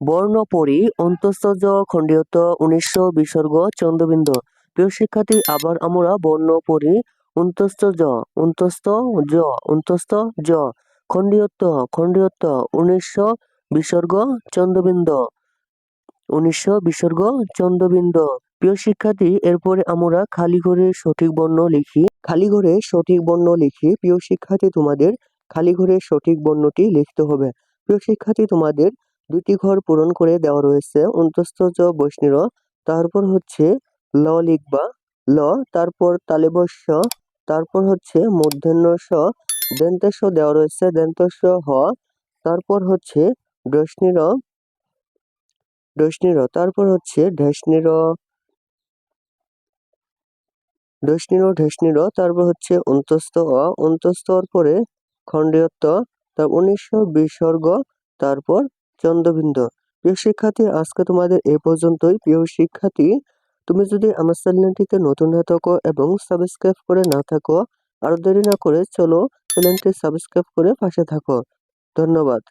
বর্ণপরি অন্তঃস্থ খণ্ডিয়ত উনিশশো বিসর্গ চন্দ্রবিন্দু। প্রিয় শিক্ষার্থী, আবার আমরা বর্ণপরি অন্তস্থ জ অন্তস্থ জ অন্তস্থ জ খণ্ডিয়ত খণ্ডিয়ত উনিশশো বিসর্গ চন্দ্রবিন্দু। উনিশশো বিসর্গ চন্দ্রবিন্দু। প্রিয় শিক্ষার্থী, এরপরে আমরা খালি ঘরে সঠিক বর্ণ লিখি খালি ঘরে সঠিক বর্ণ লিখি। প্রিয় শিক্ষার্থী, তোমাদের খালি ঘরে সঠিক বর্ণটি লিখতে হবে। প্রিয় শিক্ষার্থী, তোমাদের দুটি ঘর পূরণ করে দেওয়া রয়েছে। অন্তস্থ জ বৈষ্ণীর তারপর হচ্ছে ল লিখবা। ল, তারপর তালেবস্য, তারপর হচ্ছে মূর্ধন্য স দন্তেশ দেওয়া রয়েছে। দন্তস্য হ, তারপর হচ্ছে ডস্নির ডস্নির তারপর হচ্ছে ঢেসনির ডস্নির ঢেসনির, তারপর হচ্ছে অন্তস্থ অ, অন্তস্থর পরে খণ্ডীয়ত্ব তার উনিশশো বিসর্গ তারপর চন্দ্রবিন্দু। প্রিয় শিক্ষার্থী, আজকে তোমাদের এ পর্যন্তই। প্রিয় শিক্ষার্থী, তুমি যদি আমার চ্যানেলটিতে নতুন হয়ে থাকো এবং সাবস্ক্রাইব করে না থাকো, আর দেরি না করে চলো চ্যানেলটি সাবস্ক্রাইব করে পাশে থাকো। ধন্যবাদ।